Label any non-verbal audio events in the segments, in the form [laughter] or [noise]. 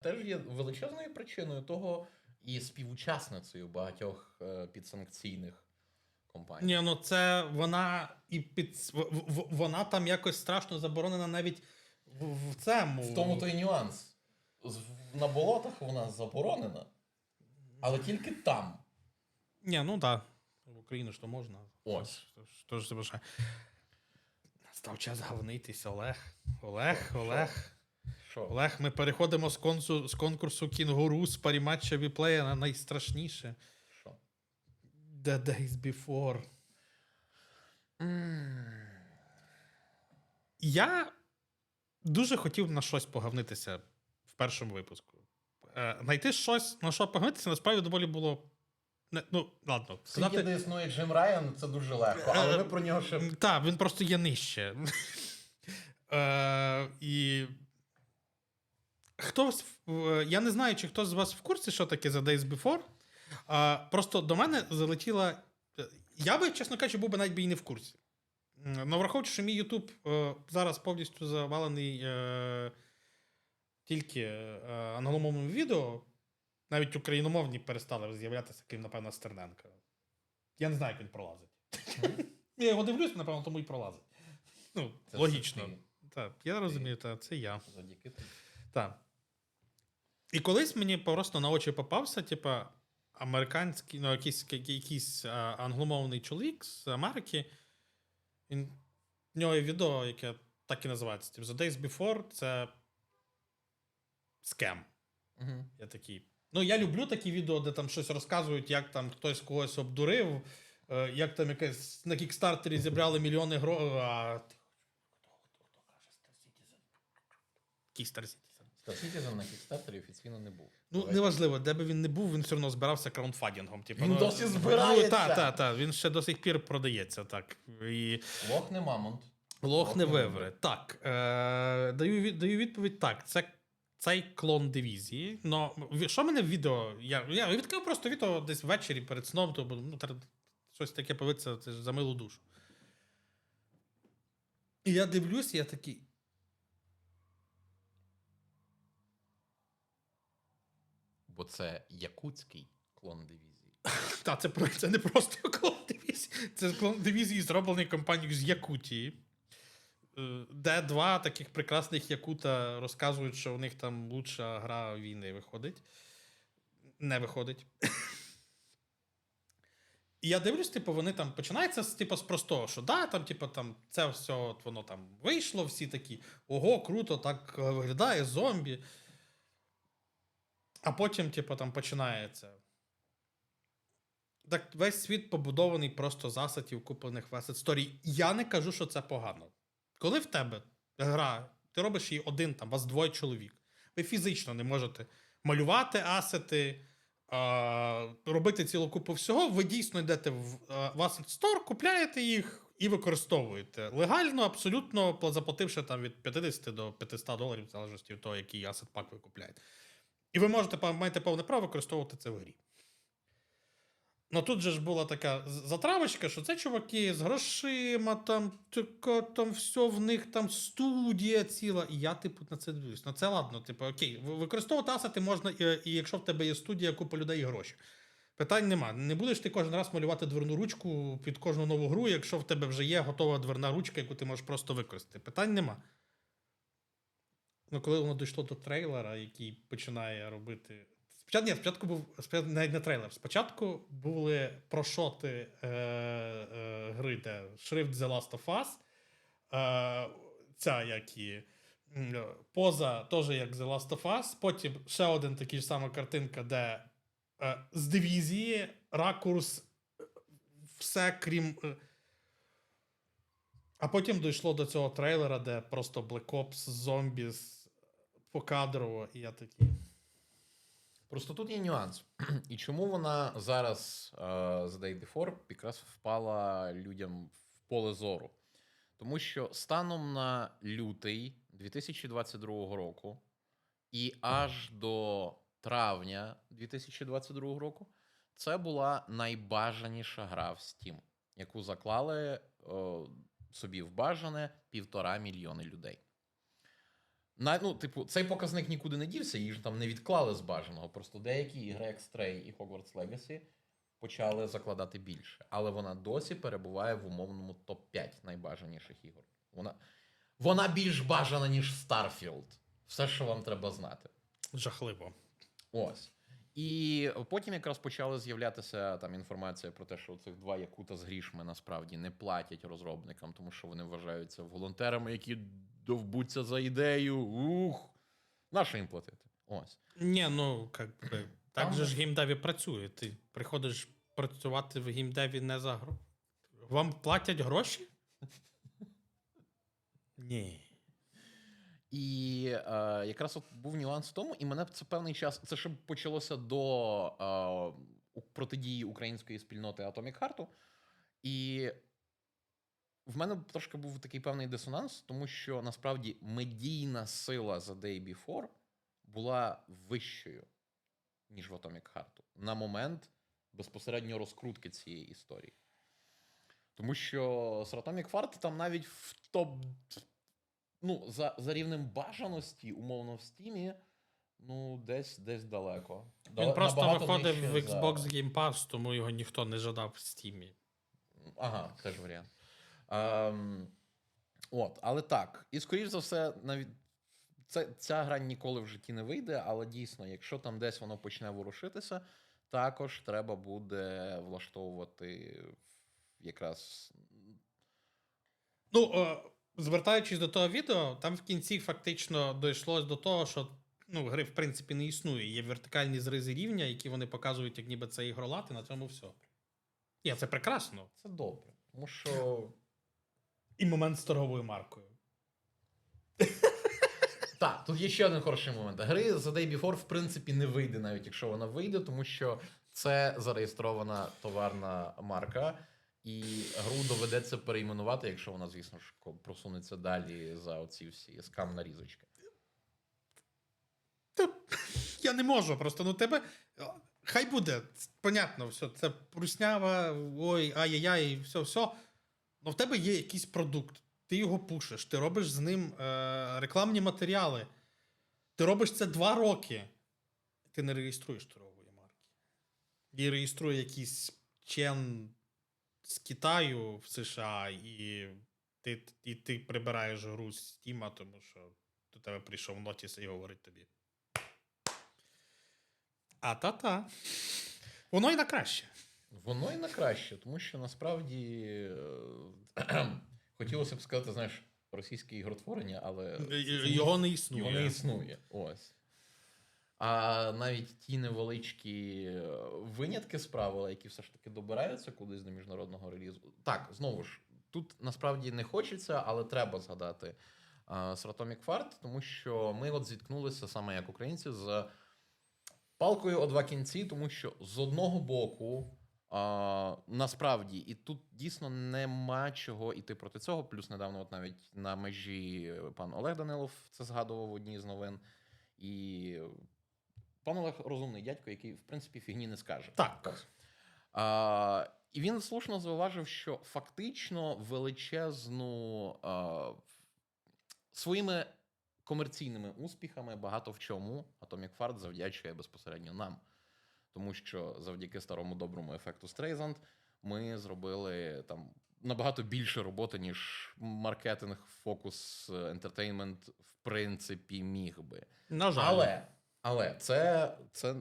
теж є величезною причиною того і співучасницею багатьох е, підсанкційних компаній. Ні, ну це вона і під вона там якось страшно заборонена навіть в, в цьому. В тому то й нюанс. На болотах вона заборонена, але тільки там. Ні, ну так. В Україну ж то можна. Ось. Що ж забажає. Настав час гавнитись, Олег. Олег, Олег. Що? Олег, ми переходимо з, консу, з конкурсу Кінгуру з паріматча віплея на найстрашніше. Що? The Days Before. Я дуже хотів на щось погавнитися в першому випуску. Е, Найти щось, на що погавнитися, насправді доволі було. Не, ну, ладно. Скільки де існує Джим Райан, це дуже легко, але ми про нього ще. Так, він просто є нижче. [laughs] Е, і хтось. Я не знаю, чи хтось з вас в курсі, що таке The Days Before. А, просто до мене залетіла. Я би, чесно кажучи, був би навіть би і не в курсі. Ну, враховуючи, що мій Ютуб е, зараз повністю завалений е, тільки е, англомовним відео, навіть україномовні перестали з'являтися, крім, напевно, Стерненка. Я не знаю, як він пролазить. [laughs] Я його дивлюсь, напевно, тому і пролазить. Ну, логічно. Так, я розумію, це я. Завдяки. Так. І колись мені просто на очі попався, типа, американський, ну, якийсь, якийсь англомовний чоловік з Америки. Він, в нього є відео, яке так і називається. Типу, The Days Before це скем. Угу. Я такий. Ну, я люблю такі відео, де там щось розказують, як там хтось когось обдурив, е, як там якесь на кікстартері зібрали мільйони грошей. А... Хто, хто, хто каже Star Citizen? Який Star Citizen? Citizen на Кікстартері офіційно не був. Ну, Давай. неважливо, де би він не був, він все одно збирався краундфандингом. Типу, Він ну, досі збирається! Ну, так, так, так. Він ще до сих пір продається. Так. І Лох не мамонт. лох не не вивре. Так. Е, даю, від- даю відповідь так. Це цей клон дивізії. Но що мене в відео? Я, я відкрив просто відео десь ввечері перед сном, то ну, треба щось таке повиться, це ж за милу душу. І я дивлюсь, я такий. Бо це якутський клон дивізії. [laughs] Та, це, це не просто [laughs] клон дивізії. Це клон дивізії, зроблений компанією з Якутії. Е, Де два таких прекрасних Якута розказують, що у них там лучша гра війни виходить. Не виходить. І я дивлюсь, типу, вони там починається типу, з простого, що да, там, типу, там, це все от воно там вийшло, всі такі, ого, круто, так е, виглядає, зомбі. А потім, типу, там починається. Так весь світ побудований просто з асетів, куплених в Asset Story. Я не кажу, що це погано. Коли в тебе гра, ти робиш її один, там, вас двоє чоловік. Ви фізично не можете малювати асети, робити цілу купу всього. Ви дійсно йдете в, Asset Store, купляєте їх і використовуєте. Легально, абсолютно заплативши там від 50 до 500 доларів, в залежності від того, який асет пак ви купляєте. І ви можете маєте повне право використовувати це в грі. Ну тут же ж була така затравочка, що це чуваки з грошима, там, там все в них там студія ціла. І я, типу, на це дивлюсь. Ну це ладно, типу, окей, використовувати асети можна, і, і якщо в тебе є студія, купа людей і гроші. Питань нема. Не будеш ти кожен раз малювати дверну ручку під кожну нову гру, якщо в тебе вже є готова дверна ручка, яку ти можеш просто використати. Питань нема. Ну, коли воно дійшло до трейлера, який починає робити. Спочатку, ні, спочатку був спочатку, навіть не трейлер. Спочатку були прошоти е, е, гри, де шрифт The Last of Us. Е, ця як і м, поза теж як The Last of Us. Потім ще один такий сама картинка, де е, з дивізії ракурс, е, все крім. е, а потім дійшло до цього трейлера, де просто Black Ops, зомбі покадрово, і я такий. Просто тут є нюанс. І чому вона зараз е, The Day Before якраз впала людям в поле зору? Тому що станом на лютий 2022 року і аж до травня 2022 року це була найбажаніша гра в Steam, яку заклали е, собі в бажане півтора мільйони людей. На, ну, типу, цей показник нікуди не дівся, її ж там не відклали з бажаного. Просто деякі ігри, як Stray і Hogwarts Legacy, почали закладати більше. Але вона досі перебуває в умовному топ-5 найбажаніших ігор. Вона, вона більш бажана, ніж Starfield. Все, що вам треба знати. Жахливо. Ось. І потім якраз почала з'являтися там інформація про те, що цих два якута з грішми насправді не платять розробникам, тому що вони вважаються волонтерами, які довбуться за ідею. Ух! На що їм платити? Ось. Ні, ну как би, так Там- же ж геймдеві працює. Ти приходиш працювати в геймдеві не за гроші. Вам платять гроші? Ні. І е, якраз от був нюанс в тому, і мене це певний час. Це ще почалося до е, протидії української спільноти Atomic Heart. І в мене трошки був такий певний дисонанс, тому що насправді медійна сила за Day Before була вищою, ніж в Atomic Heart на момент безпосередньо розкрутки цієї історії. Тому що Atomic Heart там навіть в топ. Ну, за, за рівнем бажаності, умовно, в стімі, ну, десь десь далеко. Він Дале- просто виходив в нижче за- Xbox Game Pass, тому його ніхто не жадав в Steam. Ага, теж варіант. Ем, от, але так. І скоріш за все, навіть це, ця гра ніколи в житті не вийде, але дійсно, якщо там десь воно почне ворушитися, також треба буде влаштовувати якраз. Ну, е, звертаючись до того відео, там в кінці фактично дійшлось до того, що ну, гри, в принципі, не існує. Є вертикальні зризи рівня, які вони показують, як ніби це ігролад, і на цьому все. Ні, це прекрасно. Це добре. Тому що. І момент з торговою маркою. [laughs] Так, тут є ще один хороший момент. Гри за Day Before, в принципі, не вийде, навіть якщо вона вийде, тому що це зареєстрована товарна марка, і гру доведеться перейменувати, якщо вона, звісно ж, просунеться далі за оці всі скам нарізочки. Та, я не можу, просто ну тебе. Хай буде, понятно, все, це пруснява, ой, ай-яй-яй, все, все. Ну в тебе є якийсь продукт, ти його пушиш, ти робиш з ним е, рекламні матеріали. Ти робиш це два роки. Ти не реєструєш торгової марки. Її реєструє якийсь чен з Китаю в США, і ти, і ти прибираєш гру з Стіма, тому що до тебе прийшов Нотіс і говорить тобі. А та-та. Воно і на краще. Воно і на краще, тому що насправді е, [clears throat] хотілося б сказати, знаєш, російське ігротворення, але Його не існує. Його не існує. Ось. А навіть ті невеличкі е, винятки з які все ж таки добираються кудись до міжнародного релізу. Так, знову ж, тут насправді не хочеться, але треба згадати з Atomic Fart, тому що ми от зіткнулися саме як українці з палкою о два кінці, тому що з одного боку. А, насправді, і тут дійсно нема чого іти проти цього. Плюс недавно, от навіть на межі пан Олег Данилов це згадував в одній з новин. І пан Олег розумний дядько, який, в принципі, фігні не скаже. Так. А, і він слушно зауважив, що фактично величезну а, своїми комерційними успіхами багато в чому Atomic Fart завдячує безпосередньо нам. Тому що завдяки старому доброму ефекту Streisand ми зробили там набагато більше роботи, ніж маркетинг, фокус, ентертеймент, в принципі, міг би. На жаль. Але, але це, це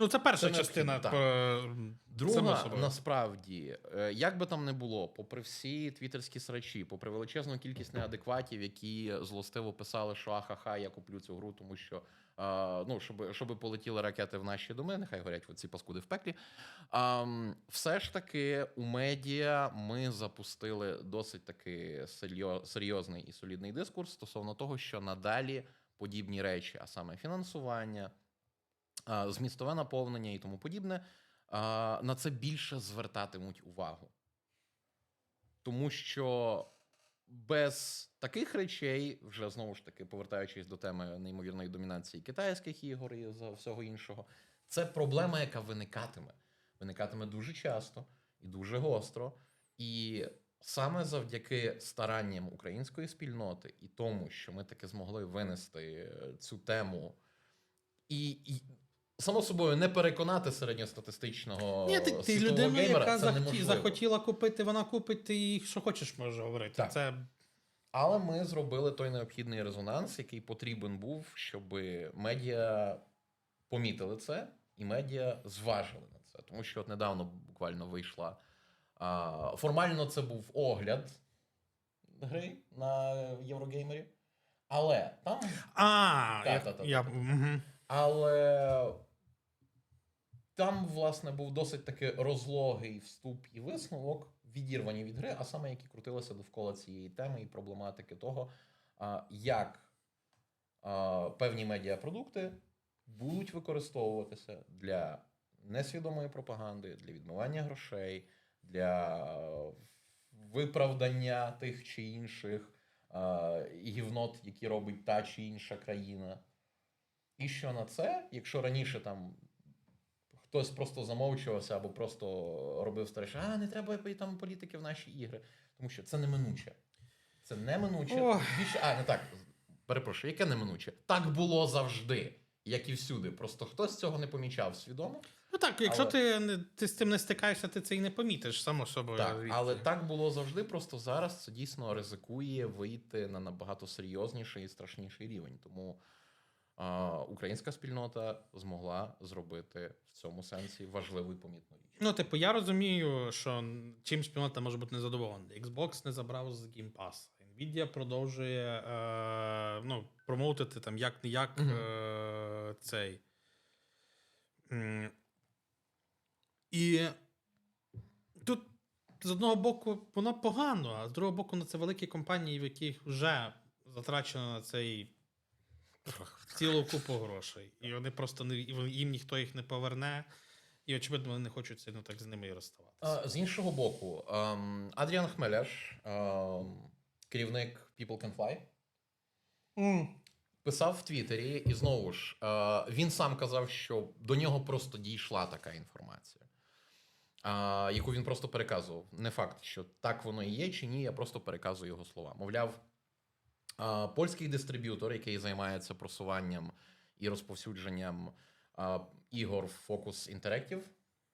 ну, це перша це частина. необхідно, е, Друга, насправді, е, як би там не було, попри всі твіттерські срачі, попри величезну кількість неадекватів, які злостиво писали, що ахаха, я куплю цю гру, тому що е, ну, щоб, щоб полетіли ракети в наші доми, нехай горять ці паскуди в пеклі. А, все ж таки, у медіа ми запустили досить таки серйозний і солідний дискурс стосовно того, що надалі подібні речі, а саме фінансування, змістове наповнення і тому подібне, на це більше звертатимуть увагу. Тому що без таких речей, вже знову ж таки повертаючись до теми неймовірної домінації китайських ігор і всього іншого, це проблема, яка виникатиме. Виникатиме дуже часто і дуже гостро. І саме завдяки старанням української спільноти і тому, що ми таки змогли винести е, цю тему, і, і само собою не переконати середньостатистичного Ні, ти, ти людина, геймера, яка це захоті, захотіла купити, вона купить, ти що хочеш, може говорити. Так. Це Але ми зробили той необхідний резонанс, який потрібен був, щоб медіа помітили це, і медіа зважили на це. Тому що от недавно буквально вийшла. А, формально це був огляд гри на Єврогеймері. Але там. А, я, Та-та-та-та. угу. Але там, власне, був досить таки розлогий вступ і висновок, відірвані від гри, а саме які крутилися довкола цієї теми і проблематики того, а, як а, певні медіапродукти будуть використовуватися для несвідомої пропаганди, для відмивання грошей, для виправдання тих чи інших гівнот, які робить та чи інша країна. І що на це, якщо раніше там хтось просто замовчувався або просто робив старіше, а не треба там політики в наші ігри, тому що це неминуче. Це неминуче. Ох. Більше, а, не так. Перепрошую, яке неминуче? Так було завжди, як і всюди. Просто хтось цього не помічав свідомо. Ну так, якщо Але- ти, не- ти з цим не стикаєшся, ти це і не помітиш, само собою. Так, але так було завжди. Просто зараз це дійсно ризикує вийти на набагато серйозніший і страшніший рівень. Тому а, українська спільнота змогла зробити в цьому сенсі важливу і помітну річ. Ну, типу, я розумію, що чим спільнота може бути незадоволена. Xbox не забрав з Game Pass. Nvidia продовжує е, ну, промоутити там як не як е, цей. І тут з одного боку воно погано, а з другого боку, ну, це великі компанії, в яких вже затрачено на цей цілу купу грошей. І вони просто не їм ніхто їх не поверне. І, очевидно, вони не хочуть сильно так з ними і розставатися. А, з іншого боку, ем, Адріан Хмеляш, ем, керівник People Can Fly, писав в Твіттері, і знову ж е, він сам казав, що до нього просто дійшла така інформація, е, яку він просто переказував. Не факт, що так воно і є чи ні, я просто переказую його слова. Мовляв, е, польський дистриб'ютор, який займається просуванням і розповсюдженням е, ігор Focus Interactive,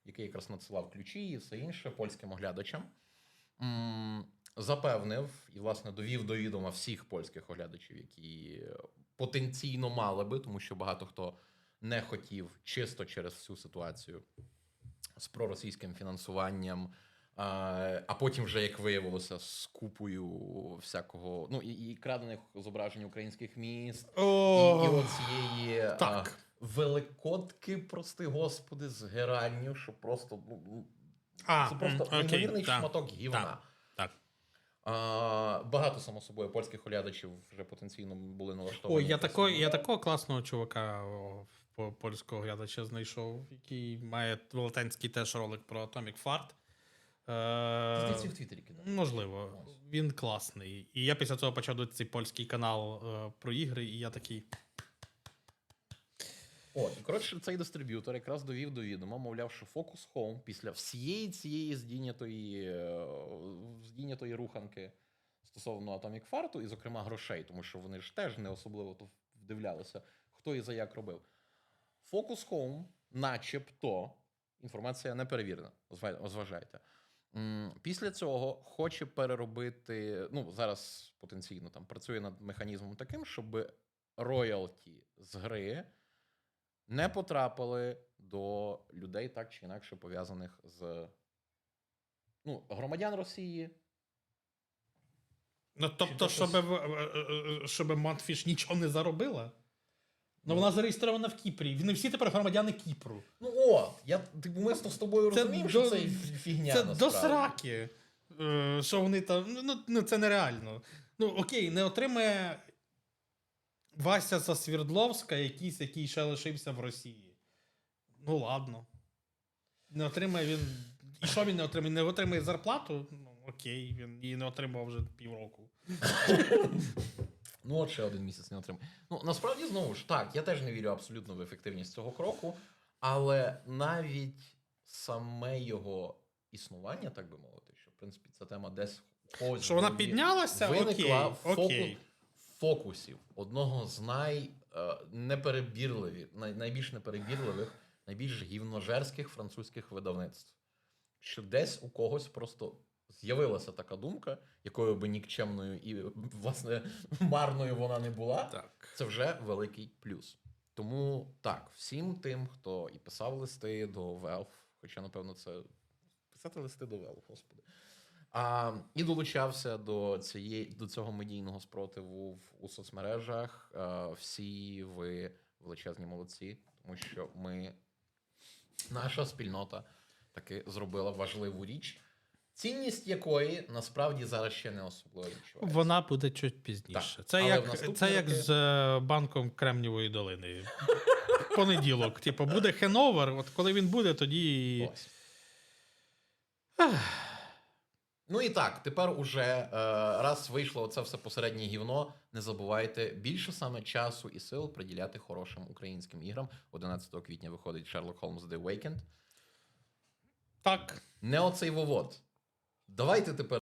який якраз надсилав ключі і все інше польським оглядачам. Запевнив і, власне, довів до відома всіх польських оглядачів, які потенційно мали би, тому що багато хто не хотів чисто через всю ситуацію з проросійським фінансуванням. А, а потім, вже як виявилося, з купою всякого, ну і, і крадених зображень українських міст, і, і О, оцієї а, так. великодки, прости господи, з геранню, що просто ну, А, це просто м, неймовірний шматок гівна. так, так. А, багато, само собою, польських оглядачів вже потенційно були налаштовані. Ой, я такого, я такого класного чувака польського глядача знайшов, який має велетенський теж ролик про Atomic Fart. Е, в Твіттері кидав. можливо, Ось. він класний. І я після цього почав дивитися цей польський канал е, про ігри, і я такий. От, і коротше, цей дистриб'ютор якраз довів до відома, мовляв, що Focus Home після всієї цієї здійнятої, е, здійнятої руханки стосовно Atomic Fart, і, зокрема, грошей, тому що вони ж теж не особливо то вдивлялися, хто і за як робив. Focus Home, начебто, інформація не перевірена, зва- зважайте. Після цього хоче переробити. Ну, зараз потенційно там працює над механізмом таким, щоб роялті з гри не потрапили до людей так чи інакше пов'язаних з ну, громадян Росії. Ну, тобто, щоб, це е, щоб Монтфіш нічого не заробила. Ну, вона зареєстрована в Кіпрі. Вони всі тепер громадяни Кіпру. Ну от, я типу, ми з тобою Це розуміємо, до- що це фігня. Це насправді. до сраки. Е, Що вони там. ну, Ну, ну, це нереально. Ну, окей, не отримає Вася Засвірдловська, якийсь, який ще лишився в Росії. Ну, ладно. Не отримає він. І що він не отримає? Не отримає зарплату? Ну, окей, він її не отримав вже півроку. [laughs] Ну, от ще один місяць не отримав. Ну, насправді, знову ж так, я теж не вірю абсолютно в ефективність цього кроку, але навіть саме його існування, так би мовити, що в принципі ця тема десь ось Що вона піднялася? виникла Окей, фоку- окей. фокусів одного з най е, неперебірливі, най, найбільш неперебірливих, найбільш гівножерських французьких видавництв. Що десь у когось просто з'явилася така думка, якою би нікчемною і власне марною вона не була. Так. Це вже великий плюс. Тому так, всім тим, хто і писав листи до Valve, хоча, напевно, це писати листи до Valve, господи. А, і долучався до, цієї, до цього медійного спротиву в, у соцмережах. А, всі ви величезні молодці, тому що ми, наша спільнота таки зробила важливу річ, цінність якої насправді зараз ще не особливо відчувається. Вона буде чуть пізніше. Так, Це але як, це як з е, банком Кремнівої долини. Понеділок. Типу, буде хеновер, от коли він буде, тоді. Ось. Ну і так, тепер уже е, раз вийшло це все посереднє гівно, не забувайте більше саме часу і сил приділяти хорошим українським іграм. 11 квітня виходить Sherlock Holmes The Awakened. Так. Не оцей вовод. Давайте тепер